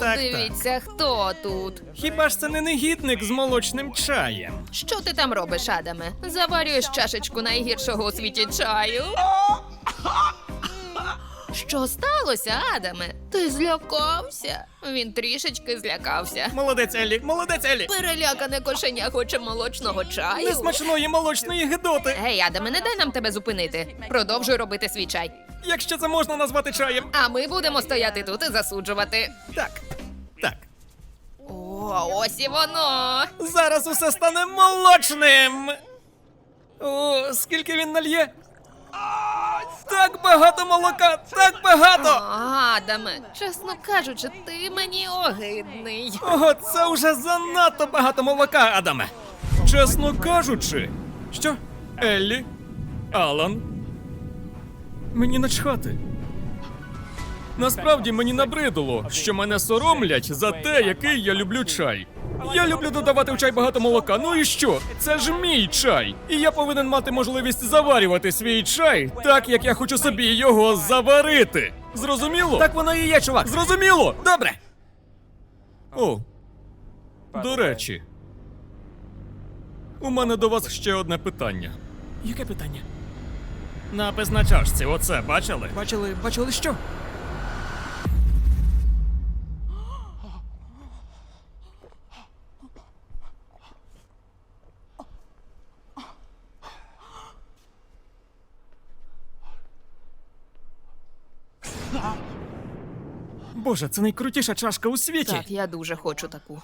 Дивіться, хто тут. Хіба ж це не негідник з молочним чаєм? Що ти там робиш, Адаме? Заварюєш чашечку найгіршого у світі чаю. Що сталося, Адаме? Ти злякався? Він трішечки злякався. Молодець Еллі, молодець Еллі! Перелякане кошеня хоче молочного чаю. Несмачної молочної гидоти! Гей, Адаме, не дай нам тебе зупинити. Продовжуй робити свій чай. Якщо це можна назвати чаєм. А ми будемо стояти тут і засуджувати. Так. Так. О, ось і воно. Зараз усе стане молочним. О, скільки він нальє? Так багато молока! Так багато! Адаме, чесно кажучи, ти мені огидний. Ого, це вже занадто багато молока, Адаме. Чесно кажучи, що? Еллі? Алан? Мені начхати. Насправді мені набридало, що мене соромлять за те, який я люблю чай. Я люблю додавати в чай багато молока. Ну і що? Це ж мій чай. І я повинен мати можливість заварювати свій чай так, як я хочу собі його заварити. Зрозуміло? Так воно і є, чувак. Зрозуміло? Добре. О, до речі, у мене до вас ще одне питання. Яке питання? Напис на чашці, оце бачили? Бачили, бачили що? Боже, це найкрутіша чашка у світі. Так, я дуже хочу таку.